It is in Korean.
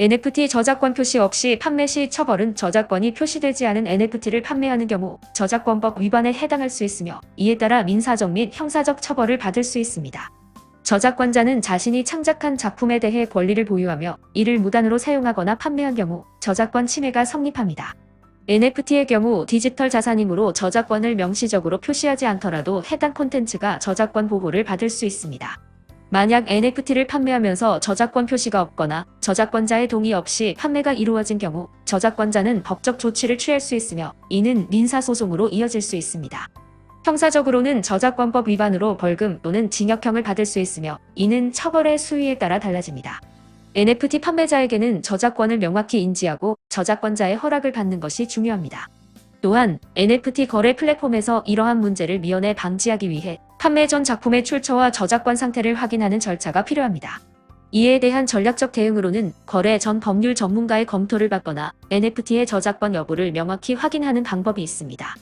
NFT 저작권 표시 없이 판매 시 처벌은 저작권이 표시되지 않은 NFT를 판매하는 경우 저작권법 위반에 해당할 수 있으며 이에 따라 민사적 및 형사적 처벌을 받을 수 있습니다. 저작권자는 자신이 창작한 작품에 대해 권리를 보유하며 이를 무단으로 사용하거나 판매한 경우 저작권 침해가 성립합니다. NFT의 경우 디지털 자산이므로 저작권을 명시적으로 표시하지 않더라도 해당 콘텐츠가 저작권 보호를 받을 수 있습니다. 만약 NFT를 판매하면서 저작권 표시가 없거나 저작권자의 동의 없이 판매가 이루어진 경우 저작권자는 법적 조치를 취할 수 있으며 이는 민사소송으로 이어질 수 있습니다. 형사적으로는 저작권법 위반으로 벌금 또는 징역형을 받을 수 있으며 이는 처벌의 수위에 따라 달라집니다. NFT 판매자에게는 저작권을 명확히 인지하고 저작권자의 허락을 받는 것이 중요합니다. 또한 NFT 거래 플랫폼에서 이러한 문제를 미연에 방지하기 위해 판매 전 작품의 출처와 저작권 상태를 확인하는 절차가 필요합니다. 이에 대한 전략적 대응으로는 거래 전 법률 전문가의 검토를 받거나 NFT의 저작권 여부를 명확히 확인하는 방법이 있습니다.